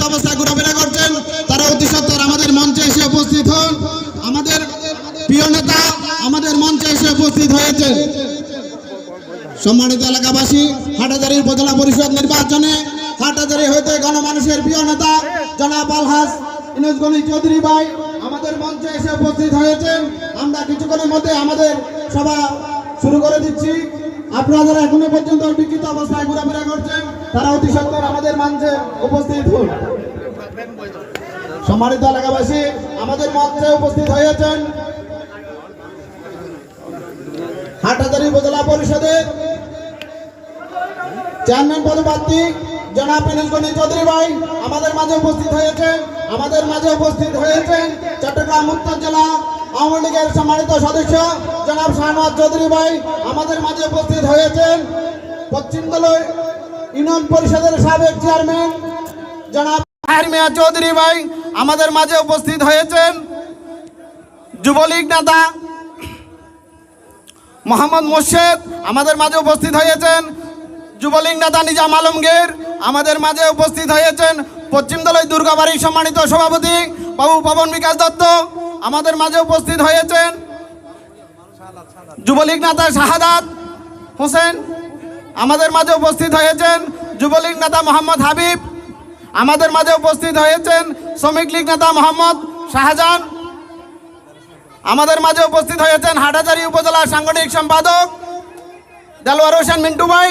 বিক্ষিপ্ত অবস্থায় ঘোরাফেরা করছেন, তারা অতি সত্তর আমাদের মঞ্চে এসে উপস্থিত হন। আমাদের প্রিয় নেতা আমাদের মঞ্চে এসে উপস্থিত হয়েছেন সম্মানিত এলাকাবাসী হাটাজারি উপজেলা পরিষদ নির্বাচনে হাটাজারি হইতে গণমানুষের প্রিয় নেতা জনাব আলহাস ইনুস গনি চৌধুরী ভাই আমাদের মঞ্চে এসে উপস্থিত হয়েছেন। আমরা কিছুক্ষণের মধ্যে আমাদের সভা শুরু করে দিচ্ছি। আপনারা যারা এখনও পর্যন্ত বিকৃত অবস্থায় ঘোরাফেরা করছেন, তারা অতি সত্তর আমাদের মঞ্চে উপস্থিত হন। সম্মানিত এলাকাবাসী, আমাদের মঞ্চে উপস্থিত হয়েছেন হাটহাজারী উপজেলা পরিষদের চেয়ারম্যান পদপ্রার্থী জনাব পিনুষগণী চৌধুরী ভাই আমাদের মাঝে উপস্থিত হয়েছেন। আমাদের মাঝে উপস্থিত হয়েছেন চট্টগ্রাম উত্তর জেলা আওয়ামী লীগের সম্মানিত সদস্য জনাব শাহনওয়াজ চৌধুরী ভাই আমাদের মাঝে উপস্থিত হয়েছেন। পশ্চিম দলের ইউনিয়ন পরিষদের সাবেক চেয়ারম্যান জনাব তাহের চৌধুরী ভাই আমাদের মাঝে উপস্থিত হয়েছেন। যুবলীগ নেতা মোহাম্মদ মোর্শেদ আমাদের মাঝে উপস্থিত হয়েছেন। যুবলীগ নেতা নিজাম আলমগীর আমাদের মাঝে উপস্থিত হয়েছেন। পশ্চিম দলের দুর্গাবাড়ির সম্মানিত সভাপতি বাবু পবন বিকাশ দত্ত আমাদের মাঝে উপস্থিত হয়েছেন যুবলীগ নেতা শাহাদাত হোসেন, আমাদের মাঝে উপস্থিত হয়েছেন যুবলীগ নেতা মোহাম্মদ হাবিব, আমাদের মাঝে উপস্থিত হয়েছেন শ্রমিক লীগ নেতা মোহাম্মদ শাহজাহান, আমাদের মাঝে উপস্থিত হয়েছেন হাটাজারি উপজেলার সাংগঠনিক সম্পাদক দেলোয়ার হোসেন মিন্টু ভাই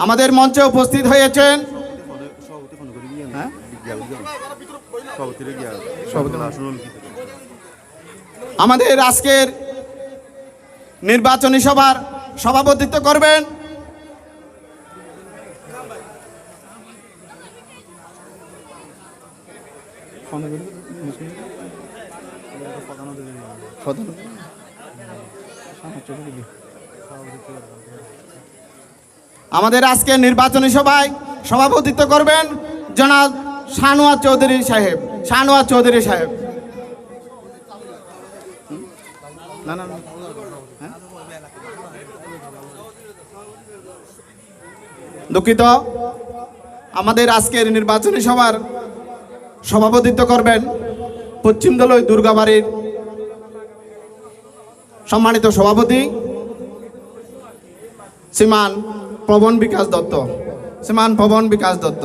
আমাদের মঞ্চে উপস্থিত হয়েছেন হ্যাঁ? আমাদের আজকের নির্বাচনী সভার সভাপতিত্ব করবেন আমাদের আজকে নির্বাচনী সভায় সভাপতিত্ব করবেন জনাব শাহনুয়াজ চৌধুরী সাহেব শাহনুয়াজ চৌধুরী সাহেব। হ্যাঁ? দুঃখিত আমাদের আজকের নির্বাচনী সভার সভাপতিত্ব করবেন পশ্চিম দলই দুর্গাবাড়ির সম্মানিত সভাপতি শ্রীমান পবন বিকাশ দত্ত। শ্রীমান পবন বিকাশ দত্ত।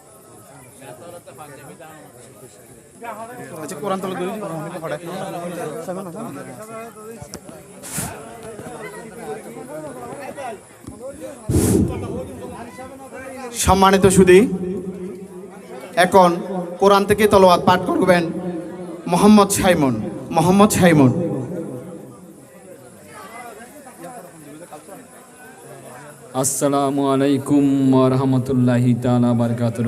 সম্মানিত সুদী, এখন কোরআন থেকে তলোয়াত পাঠ করবেন মোহাম্মদ সাইমন মোহাম্মদ সাইমন। আসসালামু আলাইকুম রহমতুল্লাহি তালা বারকাতর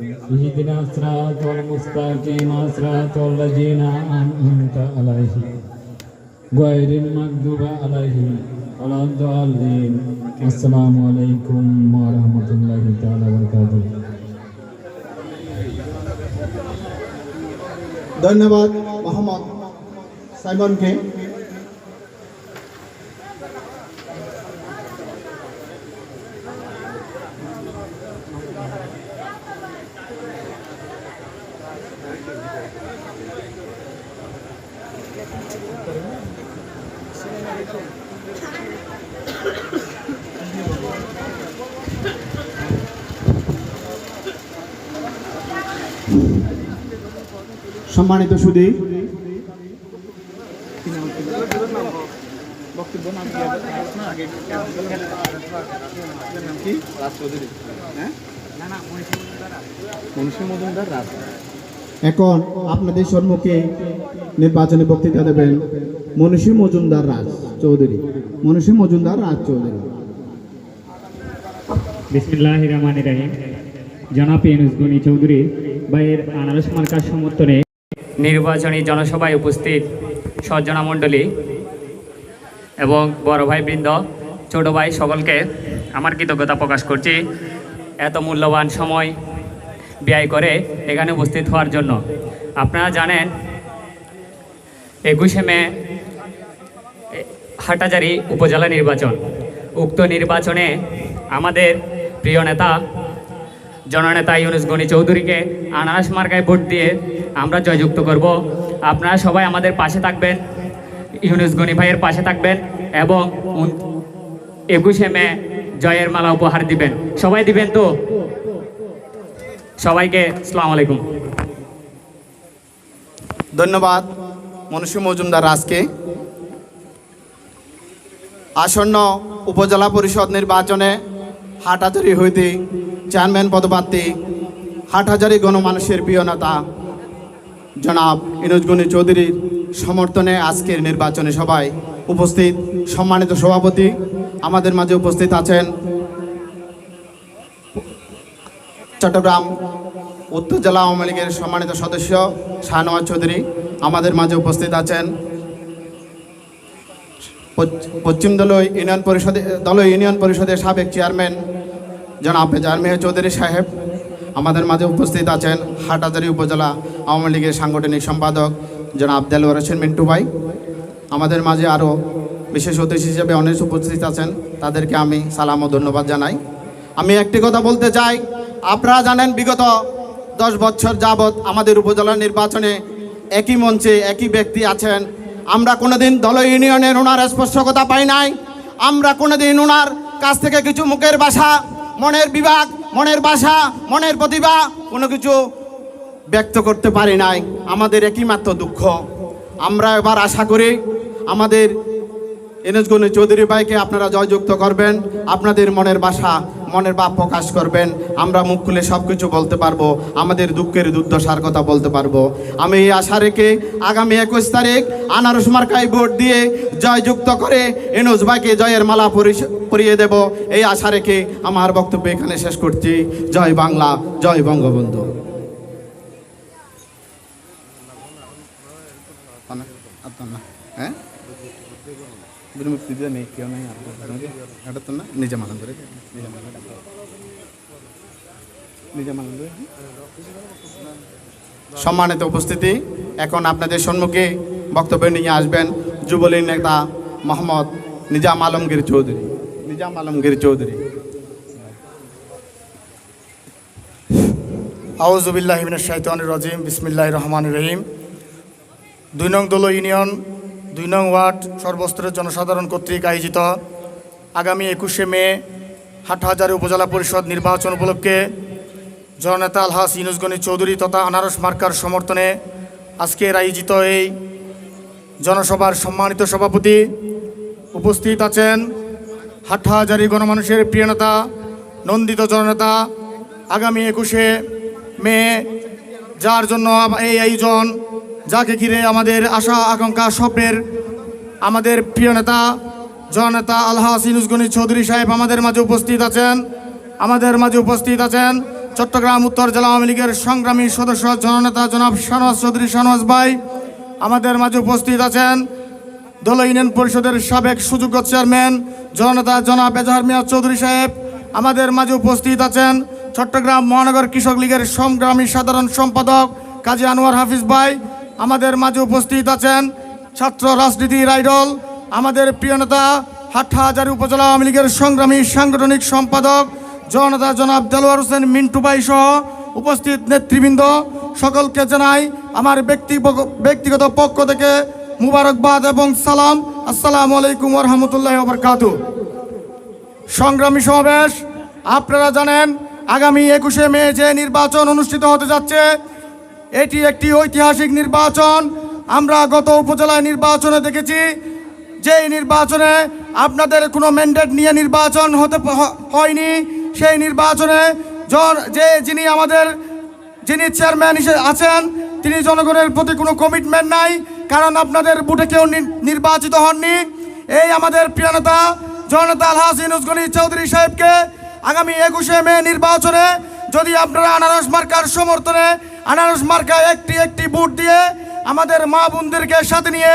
اهدنا الصراط المستقيم صراط الذين أنعمت عليهم غير المغضوب عليهم ولا الضالين السلام عليكم ورحمة الله تعالى وبركاته ধন্যবাদ মোহাম্মদ সাইমনকে মজুমদার রাজ এখন আপনাদের সম্মুখে নির্বাচনী বক্তৃতা দেবেন মনীষী মজুমদার রাজ চৌধুরী। মনীষী মজুমদার রাজ চৌধুরী। বিসমিল্লাহ রহমান রাহিম। জনাব ইউনুস চৌধুরী ভাইয়ের আনারস মার্কার সমর্থনে নির্বাচনী জনসভায় উপস্থিত সজ্জনা মণ্ডলী এবং বড় ভাই বৃন্দ ছোট ভাই সকলকে আমার কৃতজ্ঞতা প্রকাশ করছি। এত মূল্যবান সময় ব্যয় করে এখানে উপস্থিত হওয়ার জন্য। আপনারা জানেন, একুশে মে হাটাজারি উপজেলা নির্বাচন। উক্ত নির্বাচনে আমাদের প্রিয় নেতা জননেতা ইউনুস গনি চৌধুরীকে আনারস মার্কায় ভোট দিয়ে আমরা জয়যুক্ত করব। আপনারা সবাই আমাদের পাশে থাকবেন, ইউনুস গনি ভাইয়ের পাশে থাকবেন এবং একুশে মে জয়ের মালা উপহার দিবেন। সবাই দিবেন তো? সবাইকে আসসালামু আলাইকুম। ধন্যবাদ মনীষী মজুমদার রাজকে আসন্ন উপজেলা পরিষদ নির্বাচনে হাটহাজারি হইতে চেয়ারম্যান পদপ্রার্থী, হাটহাজারি গণমানুষের প্রিয় নেতা, জনাব ইনুজগুনি চৌধুরীর সমর্থনে আজকের নির্বাচনী সভায় উপস্থিত সম্মানিত সভাপতি আমাদের মাঝে উপস্থিত আছেন চট্টগ্রাম উত্তর জেলা আওয়ামী লীগের সম্মানিত সদস্য শাহনওয়াজ চৌধুরী। আমাদের মাঝে উপস্থিত আছেন পশ্চিম দলই ইউনিয়ন পরিষদে, দলই ইউনিয়ন পরিষদের সাবেক চেয়ারম্যান জনাব জারমিয়া চৌধুরী সাহেব। আমাদের মাঝে উপস্থিত আছেন হাটহাজারী উপজেলা আওয়ামী লীগের সাংগঠনিক সম্পাদক জনাব দেলোয়ার হোসেন মিন্টু ভাই। আমাদের মাঝে আরও বিশেষ অতিথি হিসেবে অনেক উপস্থিত আছেন, তাদেরকে আমি সালাম ও ধন্যবাদ জানাই। আমি একটি কথা বলতে চাই, আপনারা জানেন বিগত দশ বছর যাবৎ আমাদের উপজেলা নির্বাচনে একই মঞ্চে একই ব্যক্তি আছেন আমরা কোনোদিন দল ইউনিয়নের ওনার স্পর্শকতা পাই নাই। আমরা কোনোদিন ওনার কাছ থেকে কিছু মুখের বাসা, মনের বিভাগ, মনের বাসা, মনের প্রতিভা কোনো কিছু ব্যক্ত করতে পারি নাই। আমাদের একই মাত্র দুঃখ। আমরা এবার আশা করি আমাদের এনএসগনি চৌধুরী ভাইকে আপনারা জয়যুক্ত করবেন। আপনাদের মনের বাসা, মনের ভাব প্রকাশ করবেন। আমরা মুখ খুলে সব কিছু বলতে পারব, আমাদের দুঃখের দুর্দশার কথা বলতে পারব। আমি এই আশা রেখে আগামী একুশ তারিখ আনারস মার্কায় ভোট দিয়ে জয়যুক্ত করে এনুস ভাইকে জয়ের মালা পরিয়ে দেব। এই আশা রেখে আমার বক্তব্য এখানে শেষ করছি। জয় বাংলা, জয় বঙ্গবন্ধু। হ্যাঁ? সম্মানিত উপস্থিতি, এখন আপনাদের সম্মুখে বক্তব্য নিয়ে আসবেন যুবলীগ নেতা মোহাম্মদ নিজাম আলমগীর চৌধুরী। নিজাম আলমগীর চৌধুরী। আউজুবিল্লাহ আউজুবিল্লাহিমিন শাহিতানুর রাজিম বিসমিল্লাহ রহমান রহিম। দুই নং দল ইউনিয়ন দুই নং ওয়ার্ড সর্বস্তরের জনসাধারণ কর্তৃক আয়োজিত আগামী একুশে মে হাটহাজারি উপজেলা পরিষদ নির্বাচন উপলক্ষে জননেতা আলহাস ইনুস গনি চৌধুরী তথা আনারস মার্কার সমর্থনে আজকের আয়োজিত এই জনসভার সম্মানিত সভাপতি উপস্থিত আছেন হাটহাজারি গণমানুষের প্রিয় নেতা, নন্দিত জননেতা। আগামী একুশে মে যার জন্য এই আয়োজন যাকে ঘিরে আমাদের আশা, আকাঙ্ক্ষা, স্বপ্নের আমাদের প্রিয় নেতা, জননেতা ইনুসগনি চৌধুরী সাহেব আমাদের মাঝে উপস্থিত আছেন। আমাদের মাঝে উপস্থিত আছেন চট্টগ্রাম উত্তর জেলা আওয়ামী লীগের সংগ্রামী সদস্য, জননেতা জনাব শাহনওয়াজ চৌধুরী শাহনওয়াজ ভাই। আমাদের মাঝে উপস্থিত আছেন দল ইউনিয়ন পরিষদের সাবেক সুযোগ্য চেয়ারম্যান, জননেতা জনাব এজাহার মিয়া চৌধুরী সাহেব। আমাদের মাঝে উপস্থিত আছেন চট্টগ্রাম মহানগর কৃষক লীগের সংগ্রামী সাধারণ সম্পাদক কাজী আনোয়ার হাফিজ ভাই। আমাদের মাঝে উপস্থিত আছেন ছাত্র রাজনীতির আইডল, আমাদের প্রিয় নেতা হাটহাজারি উপজেলা আওয়ামী লীগের সংগ্রামী সাংগঠনিক সম্পাদক জননেতা জনাব দেলোয়ার হোসেন মিন্টু ভাই সহ উপস্থিত নেতৃবৃন্দ। সকলকে জানাই আমার ব্যক্তি ব্যক্তিগত পক্ষ থেকে মুবারকবাদ এবং সালাম। আসসালামু আলাইকুম রহমতুল্লাহ বরকাতু সংগ্রামী সমাবেশ, আপনারা জানেন, আগামী একুশে মে যে নির্বাচন অনুষ্ঠিত হতে যাচ্ছে এটি একটি ঐতিহাসিক নির্বাচন। আমরা গত উপজেলায় নির্বাচনে দেখেছি, যেই নির্বাচনে আপনাদের কোনো ম্যান্ডেট নিয়ে নির্বাচন হতে হয়নি, সেই নির্বাচনে যে যিনি আমাদের, যিনি চেয়ারম্যান হিসেবে আছেন, তিনি জনগণের প্রতি কোনো কমিটমেন্ট নাই, কারণ আপনাদের বুটে কেউ নির্বাচিত হননি। এই আমাদের প্রিয় নেতা, জননেতা আলহাস ইনুসগনি চৌধুরী সাহেবকে আগামী একুশে মে নির্বাচনে যদি আপনারা আনারস মার্কার সমর্থনে আনারস মার্কায় একটি একটি ভোট দিয়ে আমাদের মা বোনদেরকে সাথে নিয়ে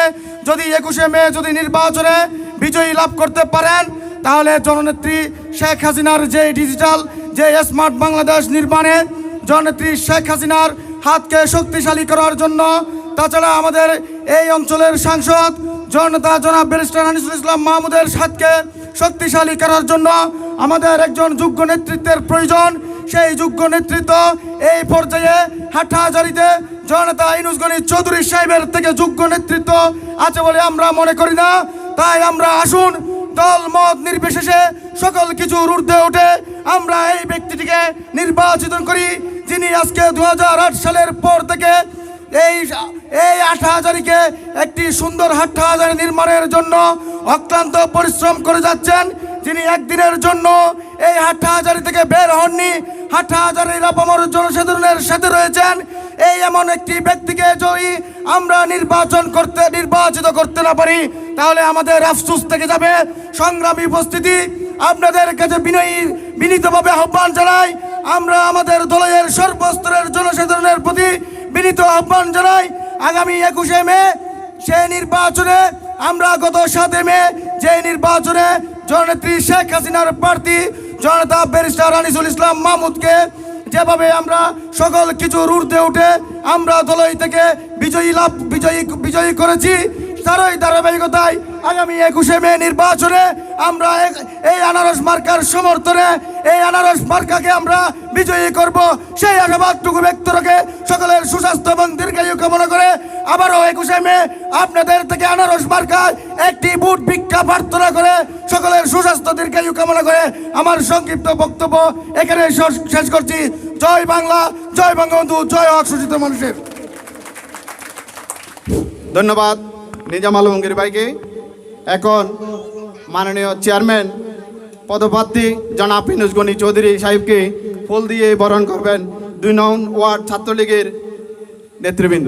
যদি একুশে মে যদি নির্বাচনে বিজয়ী লাভ করতে পারেন, তাহলে জননেত্রী শেখ হাসিনার যে ডিজিটাল, যে স্মার্ট বাংলাদেশ নির্মাণে জননেত্রী শেখ হাসিনার হাতকে শক্তিশালী করার জন্য, তাছাড়া আমাদের এই অঞ্চলের সাংসদ জননেতা জনাব ব্যারিস্টার আনিসুল ইসলাম মাহমুদের হাতকে শক্তিশালী করার জন্য আমাদের একজন যোগ্য নেতৃত্বের প্রয়োজন। সেই যোগ্য নেতৃত্ব এই পর্যায়ে হাটহাজারিতে জননেতা ইনুসগনি চৌধুরী সাহেবের থেকে যোগ্য নেতৃত্ব আছে বলে আমরা মনে করি না। তাই আমরা আসুন, দল মত নির্বিশেষে সকল কিছুর ঊর্ধ্বে উঠে আমরা এই ব্যক্তিটিকে নির্বাচিত করি, যিনি আজকে দু হাজার আট সালের পর থেকে এই এই আঠা হাজারিকে একটি সুন্দর হাট্টা হাজারি নির্মাণের জন্য অক্লান্ত পরিশ্রম করে যাচ্ছেন। যিনি একদিনের জন্য এই হাট্টা হাজারি থেকে বের হননি। হাট্টা হাজারির আপামর জনসাধারণের সাথে রয়েছেন। এই এমন একটি ব্যক্তিকে যদি আমরা নির্বাচন করতে, নির্বাচিত করতে না পারি, তাহলে আমাদের আফসুস থেকে যাবে। সংগ্রামী উপস্থিতি, আপনাদের কাছে বিনয়ী, বিনীতভাবে আহ্বান জানাই। আমরা আমাদের দলের সর্বস্তরের জনসাধারণের প্রতি বিনীত আহ্বান জানাই। আগামী একুশে মে সেই নির্বাচনে, আমরা গত সাতে মে, যে নির্বাচনে জননেত্রী শেখ হাসিনার প্রার্থী, জনতা ব্যারিস্টার আনিসুল ইসলাম মাহমুদকে যেভাবে আমরা সকল কিছু ঊর্ধ্বে উঠে আমরা দলই থেকে বিজয়ী লাভ, বিজয়ী বিজয়ী করেছি তারই ধারাবাহিকতায় আগামী একুশে মে নির্বাচনে আমরা এই আনারস মার্কার সমর্থনে, এই আনারস মার্কাকে আমরা বিজয়ী করব। সেই আশাবাদটুকু ব্যক্ত রেখে সকলের সুস্বাস্থ্য এবং দীর্ঘায়ু কামনা করে আবারও একুশে মে আপনাদের থেকে আনারস মার্কায় একটি বুট ভিক্ষা প্রার্থনা করে সকলের সুস্বাস্থ্য, দীর্ঘায়ু কামনা করে আমার সংক্ষিপ্ত বক্তব্য এখানে শেষ করছি। জয় বাংলা, জয় বঙ্গবন্ধু, জয় অসূচিত মানুষের। ধন্যবাদ। নিজাম আলমগীর ভাইকে। এখন মাননীয় চেয়ারম্যান, পদপ্রার্থী জনাব ফিনুস গনি চৌধুরী সাহেবকে ফুল দিয়ে বরণ করবেন দুই নং ওয়ার্ড ছাত্রলীগের নেতৃবৃন্দ।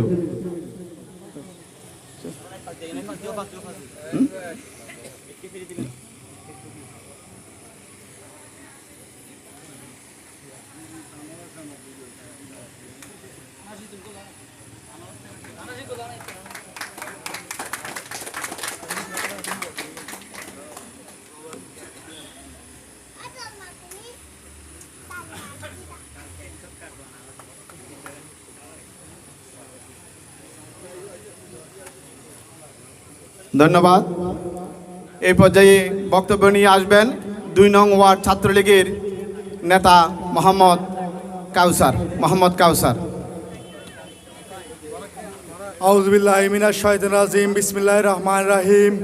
ধন্যবাদ। এই পর্যায়ে বক্তব্য নিয়ে আসবেন দুই নং ওয়ার্ড ছাত্রলীগের নেতা মোহাম্মদ কাউসার মোহাম্মদ কাউসার। আউজবিল্লাহ মিনাশ শয়তানির রাজিম, বিসমিল্লাহির রহমান রাহিম।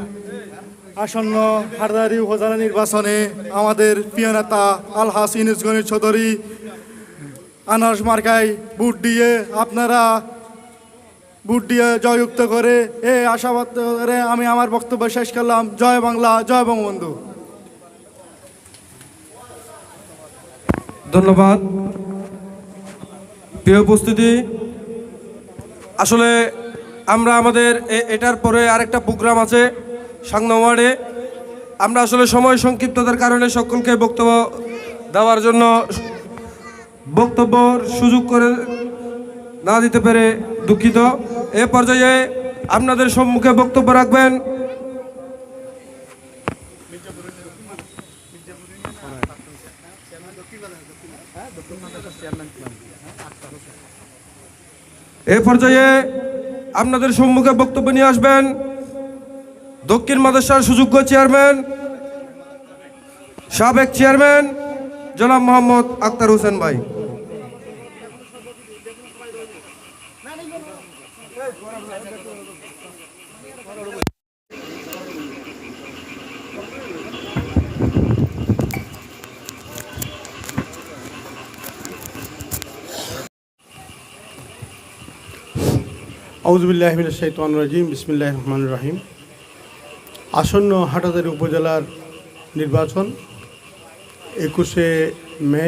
আসন্ন হারদারি উপজেলা নির্বাচনে আমাদের প্রিয় নেতা আল হাসিন চৌধুরী আনারস মার্কায় বুট দিয়ে আপনারা বুট দিয়ে জয়যুক্ত করে, এ আশাবাদ করে আমি আমার বক্তব্য শেষ করলাম। জয় বাংলা, জয় বঙ্গবন্ধু। ধন্যবাদ। প্রিয় উপস্থিতি, আসলে আমরা আমাদের এটার পরে আরেকটা প্রোগ্রাম আছে সাংনা ওয়ার্ডে। আমরা আসলে সময় সংক্ষিপ্ততার কারণে সকলকে বক্তব্য দেওয়ার জন্য বক্তব্যর সুযোগ করে না দিতে পেরে দুঃখিত। এ পর্যায়ে আপনাদের সম্মুখে বক্তব্য রাখবেন। এ পর্যায়ে আপনাদের সম্মুখে বক্তব্য নিয়ে আসবেন দক্ষিণ মাদ্রাসার সুযোগ্য চেয়ারম্যান, সাবেক চেয়ারম্যান, জনাব মোহাম্মদ আক্তার হোসেন ভাই। আউজবিল্লাহ শৈতান রাজিম বিসমিল্লাহ রহমান রাহিম। আসন্ন হাটাদারি উপজেলার নির্বাচন, একুশে মে।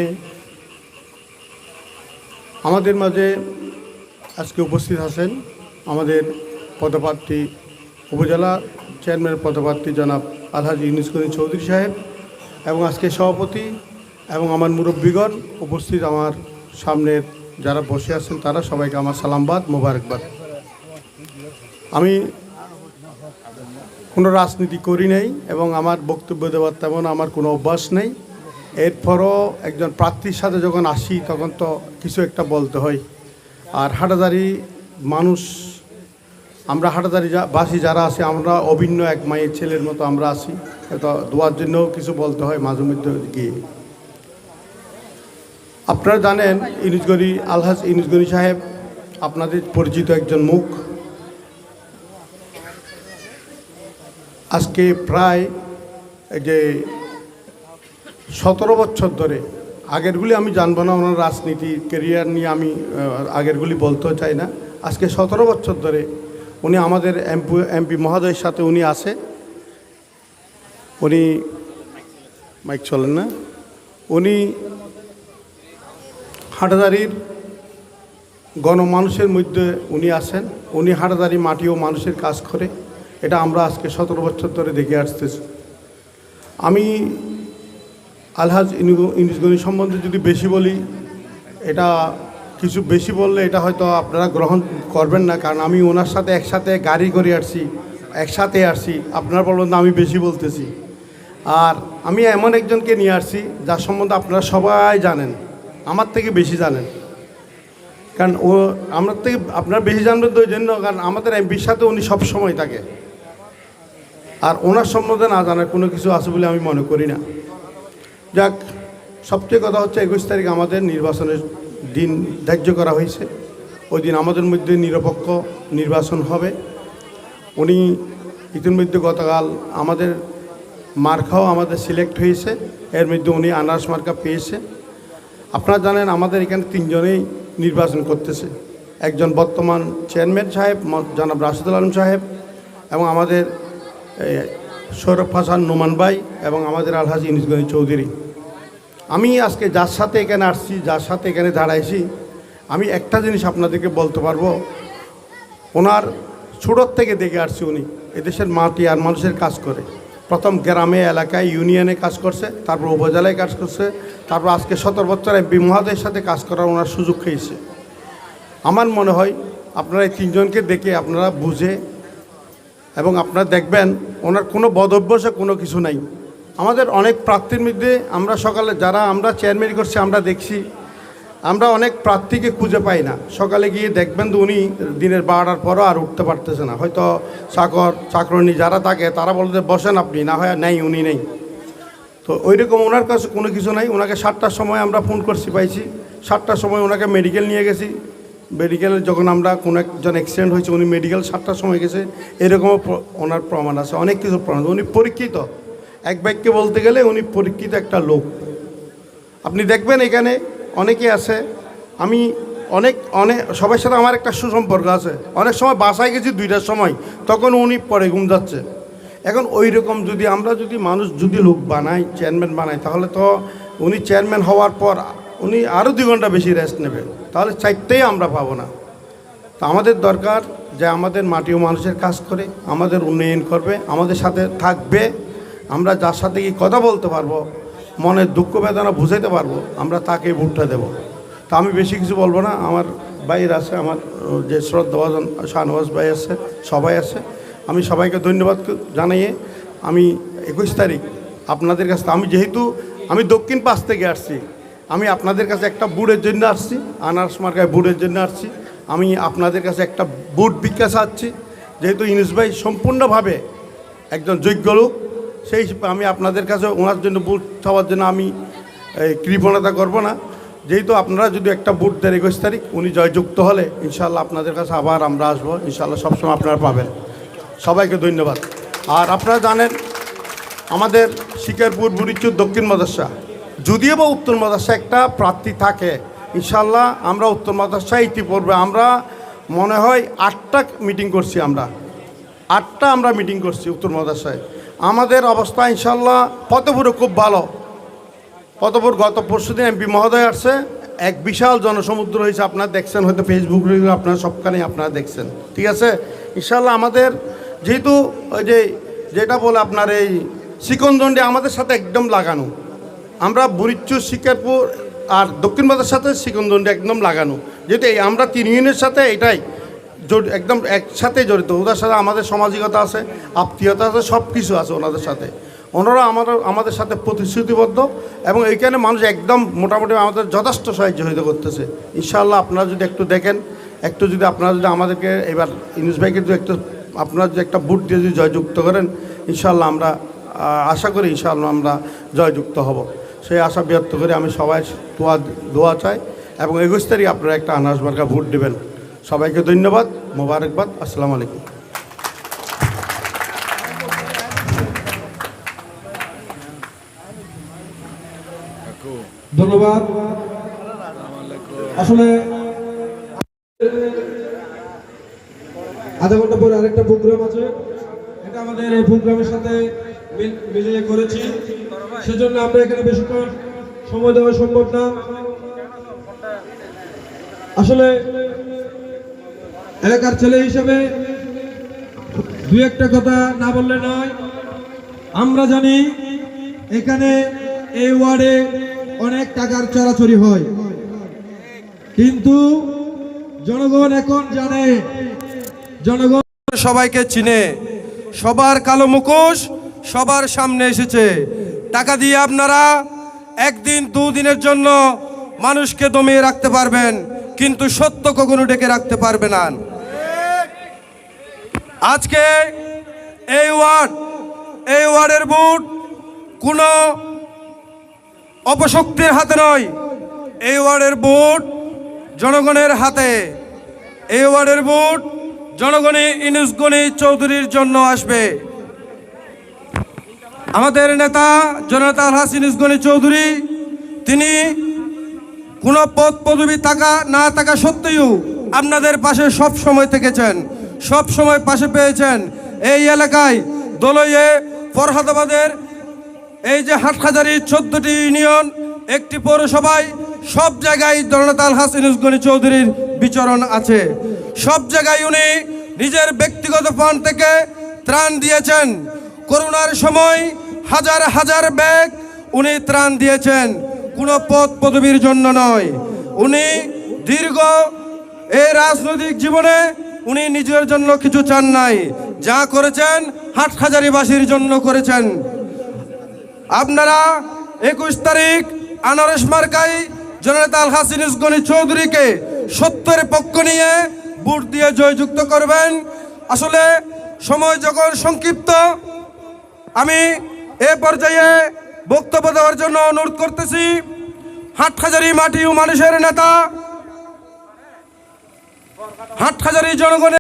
আমাদের মাঝে আজকে উপস্থিত আছেন আমাদের পদপ্রার্থী উপজেলা চেয়ারম্যান পদপ্রার্থী জনাব আলহাজি ইউনুস চৌধুরী সাহেব এবং আজকে সভাপতি এবং আমার মুরব্বীগণ উপস্থিত আমার সামনের যারা বসে আছেন তারা সবাইকে আমার সালামবাদ, মোবারকবাদ। আমি কোনো রাজনীতি করি নাই এবং আমার বক্তব্য দেওয়ার তেমন আমার কোনো অভ্যাস নেই। এরপরও একজন প্রার্থীর সাথে যখন আসি, তখন তো কিছু একটা বলতে হয়। আর হাটাদারি মানুষ, আমরা হাটাদারি বাসী যারা আছে, আমরা অভিন্ন এক মায়ের ছেলের মতো আমরা আছি। তো দোয়ার জন্যও কিছু বলতে হয় মাঝে মধ্যে গিয়ে। আপনারা জানেন ইনুজগরি আলহাজ ইনুজগরি সাহেব আপনাদের পরিচিত একজন মুখ। আজকে প্রায় যে সতেরো বছর ধরে, আগেরগুলি আমি জানব না, ওনার রাজনীতি কেরিয়ার নিয়ে আমি আগেরগুলি বলতেও চাই না। আজকে সতেরো বছর ধরে উনি আমাদের এমপি এমপি মহোদয়ের সাথে উনি আছে। উনি, মাইক চলেন না। উনি হাটাদারির গণমানুষের মধ্যে উনি আছেন। উনি হাটাদারি মাটি ও মানুষের কাজ করে। এটা আমরা আজকে সতেরো বছর ধরে দেখে আসতেছি। আমি আলহাজ ইনুসগনি সম্বন্ধে যদি বেশি বলি, এটা কিছু বেশি বললে এটা হয়তো আপনারা গ্রহণ করবেন না, কারণ আমি ওনার সাথে একসাথে গাড়ি করে আসছি, একসাথে আসছি, আপনারা বলবেন আমি বেশি বলতেছি। আর আমি এমন একজনকে নিয়ে আসছি, যার সম্বন্ধে আপনারা সবাই জানেন, আমার থেকে বেশি জানেন। কারণ ও আমার থেকে আপনারা বেশি জানবেন তো ওই জন্য, কারণ আমাদের এমপির সাথে উনি সব সময় থাকে। আর ওনার সম্বন্ধে না জানার কোনো কিছু আছে বলে আমি মনে করি না। যাক, সবচেয়ে কথা হচ্ছে একুশ তারিখ আমাদের নির্বাচনের দিন ধার্য করা হয়েছে। ওই দিন আমাদের মধ্যে নিরপেক্ষ নির্বাচন হবে। উনি ইতিমধ্যে গতকাল আমাদের মার্কাও আমাদের সিলেক্ট হয়েছে। এর মধ্যে উনি আনারস মার্কা পেয়েছে। আপনারা জানেন আমাদের এখানে তিনজনেই নির্বাচন করতেছে। একজন বর্তমান চেয়ারম্যান সাহেব জনাব রাশিদুল আলম সাহেব এবং আমাদের সৌরভ হাসান নোমান ভাই এবং আমাদের আলহাজ ইনিসগঞ্জ চৌধুরী। আমি আজকে যার সাথে এখানে আসছি, যার সাথে এখানে দাঁড়াইছি, আমি একটা জিনিস আপনাদেরকে বলতে পারব। ওনার ছোটোর থেকে দেখে আসছি উনি। এদেশের মাটি আর মানুষের কাজ করে। প্রথম গ্রামে, এলাকায়, ইউনিয়নে কাজ করছে, তারপর উপজেলায় কাজ করছে, তারপর আজকে সতেরো বছর এমপি মহাদের সাথে কাজ করার ওনার সুযোগ পেয়েছে। আমার মনে হয় আপনারা এই তিনজনকে দেখে আপনারা বুঝে এবং আপনারা দেখবেন, ওনার কোনো বদভ্যাসে কোনো কিছু নাই। আমাদের অনেক প্রার্থীর মধ্যে আমরা সকালে, যারা আমরা চেয়ারম্যান করছি, আমরা দেখছি, আমরা অনেক প্রার্থীকে খুঁজে পাই না। সকালে গিয়ে দেখবেন তো উনি দিনের বারোটার পরও আর উঠতে পারতেছে না। হয়তো চাকর চাকরনি যারা থাকে, তারা বলতে বসেন আপনি। না হয় নেই, উনি নেই। তো ওই রকম ওনার কাছে কোনো কিছু নাই। ওনাকে সাতটার সময় আমরা ফোন করছি, পাইছি। সাতটার সময় ওনাকে মেডিকেল নিয়ে গেছি। মেডিকেলে যখন আমরা কোনো একজন অ্যাক্সিডেন্ট হয়েছে, উনি মেডিকেল সাতটার সময় গেছে, এরকমও ওনার প্রমাণ আছে, অনেক কিছু প্রমাণ। উনি পরীক্ষিত। এক বাক্যে বলতে গেলে উনি পরীক্ষিত একটা লোক। আপনি দেখবেন এখানে অনেকে আছে, আমি অনেক অনেক, সবার সাথে আমার একটা সুসম্পর্ক আছে। অনেক সময় বাসায় গেছি দুইটার সময়, তখন উনি পরে ঘুম যাচ্ছে। এখন ওই রকম যদি আমরা যদি মানুষ যদি লোক বানাই চেয়ারম্যান বানাই, তাহলে তো উনি চেয়ারম্যান হওয়ার পর উনি আরও দুই ঘণ্টা বেশি রেস্ট নেবে। তাহলে চাইতেই আমরা পাবো না। তো আমাদের দরকার যে আমাদের মাটি ও মানুষের কাজ করে, আমাদের উন্নয়ন করবে, আমাদের সাথে থাকবে। আমরা যার সাথে কি কথা বলতে পারব, মনের দুঃখ বেদনা বুঝাইতে পারব, আমরা তাকে ভোটটা দেব। তা আমি বেশি কিছু বলব না। আমার বাইর আছে, আমার যে শ্রদ্ধাভাজন শাহনওয়াজ ভাই আছে, সবাই আছে। আমি সবাইকে ধন্যবাদ জানাইয়ে আমি একুশ তারিখ আপনাদের কাছে আমি যেহেতু আমি দক্ষিণ পাশ থেকে আসছি। আমি আপনাদের কাছে একটা বুটের জন্য আসছি আনারস মার্কায় বুটের জন্য আসছি। আমি আপনাদের কাছে একটা বুট ভিক্ষা চাচ্ছি। যেহেতু ইনুস ভাই সম্পূর্ণভাবে একজন যোগ্য লোক সেই আমি আপনাদের কাছে ওনার জন্য বুট চাওয়ার জন্য আমি এই, কৃপণতা করব না। যেহেতু আপনারা যদি একটা বুট দেন একুশ তারিখ উনি জয়যুক্ত হলে ইনশাল্লাহ আপনাদের কাছে আবার আমরা আসব। ইনশাল্লাহ সবসময় আপনারা পাবেন। সবাইকে ধন্যবাদ। আর আপনারা জানেন আমাদের শিকারপুর বুড়িচুর দক্ষিণ মাদ্রাসা যদিও বা উত্তর মাদ্রাসা একটা প্রার্থী থাকে ইনশাল্লাহ আমরা উত্তর মাদ্রাসা ইতিপূর্বে আমরা মনে হয় আটটা মিটিং করছি আমরা। আটটা আমরা মিটিং করছি উত্তর মাদ্রাসায়। আমাদের অবস্থা ইনশাল্লাহ ফতেপুরে খুব ভালো। ফতেপুর গত পরশু দিন এমপি মহোদয় আসছে, এক বিশাল জনসমুদ্র হয়েছে, আপনারা দেখছেন হয়তো ফেসবুক আপনারা সবখানে আপনারা দেখছেন। ঠিক আছে? ইনশাল্লাহ আমাদের যেহেতু ওই যে, যেটা বলে আপনার এই সিকন্দণ্ডে আমাদের সাথে একদম লাগানো। আমরা বুরিচ্চু শিকারপুর আর দক্ষিণ ভারতের সাথে সিকন্দণ্ডে একদম লাগানো। এই আমরা তিন ইউনিয়নের সাথে এটাই একদম একসাথে জড়িত। ওদের সাথে আমাদের সামাজিকতা আছে, আত্মীয়তা আছে সব কিছু আছে ওনাদের সাথে। ওনারা আমাদের আমাদের সাথে প্রতিশ্রুতিবদ্ধ এবং এইখানে মানুষ একদম মোটামুটি আমাদের যথেষ্ট সাহায্য হইতে করতেছে। ইনশাআল্লাহ আপনারা যদি একটু দেখেন, একটু যদি আপনারা যদি আমাদেরকে এবার ইউনুস ভাইকে যদি একটু আপনারা যদি একটা বুট দিয়ে যদি জয়যুক্ত করেন, ইনশাআল্লাহ আমরা আশা করি ইনশাআল্লাহ আমরা জয়যুক্ত হব। সেই আশা ব্যক্ত করে আমি সবাই দোয়া দোয়া চাই এবং একুশ তারিখ আপনারা একটা আনাস মার্কা ভোট দেবেন। সবাইকে ধন্যবাদ, মোবারকবাদ, আসসালামু আলাইকুম। ধন্যবাদ। আসলে আধা ঘণ্টা পরে আরেকটা প্রোগ্রাম আছে। এটা আমাদের এই প্রোগ্রামের সাথে মিলিয়ে করেছি। সেজন্য আমরা এখানে বেশিক্ষণ সময় দেওয়া সম্ভব না। আসলে এলাকার ছেলে হিসেবে দু একটা কথা না বললে নয়। আমরা জানি এখানে এই ওয়ার্ডে অনেক টাকার চলাচলি হয়। কিন্তু জনগণ এখন জানে, জনগণ সবাইকে চিনে। সবার কালো মুখোশ সবার সামনে এসেছে। টাকা দিয়ে আপনারা একদিন, দুদিনের জন্য মানুষকে দমিয়ে রাখতে পারবেন, কিন্তু সত্য কখনো ডেকে রাখতে পারবে না। আজকে এই ওয়ার্ড, এই ওয়ার্ডের বুট কোনো অপশক্তির হাতে নয়। এই ওয়ার্ডের বুট জনগণের হাতে। এই ওয়ার্ডের বুট জনগণী ইনুসগণী চৌধুরীর জন্য আসবে। আমাদের নেতা জনতা আলহাস ইনুসগণী চৌধুরী, তিনি কোনো পদ পদবি থাকা, না থাকা সত্ত্বেও আপনাদের পাশে সব সময় থেকেছেন, সব সময় পাশে পেয়েছেন। এই এলাকায় দলয়ে ফরহাদাবাদের এই যে হাটখাজারির চোদ্দটি ইউনিয়ন, একটি পৌরসভায় সব জায়গায় জনতাল হাসিনুসগনি চৌধুরীর বিচরণ আছে। সব জায়গায় উনি নিজের ব্যক্তিগত ফান্ড থেকে ত্রাণ দিয়েছেন। করোনার সময় হাজার হাজার ব্যাগ উনি ত্রাণ দিয়েছেন। কোনো পদ পদবীর জন্য নয়। উনি দীর্ঘ এই রাজনৈতিক জীবনে উনি নিজের জন্য কিছু চান নাই। যা করেছেন হাটখাজারিবাসীর জন্য করেছেন। আপনারা একুশ তারিখ আনারস মার্কাই জননেতা আল হাসিন গনি চৌধুরীকে সত্যের পক্ষ নিয়ে ভোট দিয়ে জয়যুক্ত করবেন। আসলে সময় যখন সংক্ষিপ্ত, আমি এ পর্যায়ে বক্তব্য দেওয়ার জন্য অনুরোধ করতেছি হাটখাজারি মাটি ও মানুষের নেতা হাটখাজারি জনগণের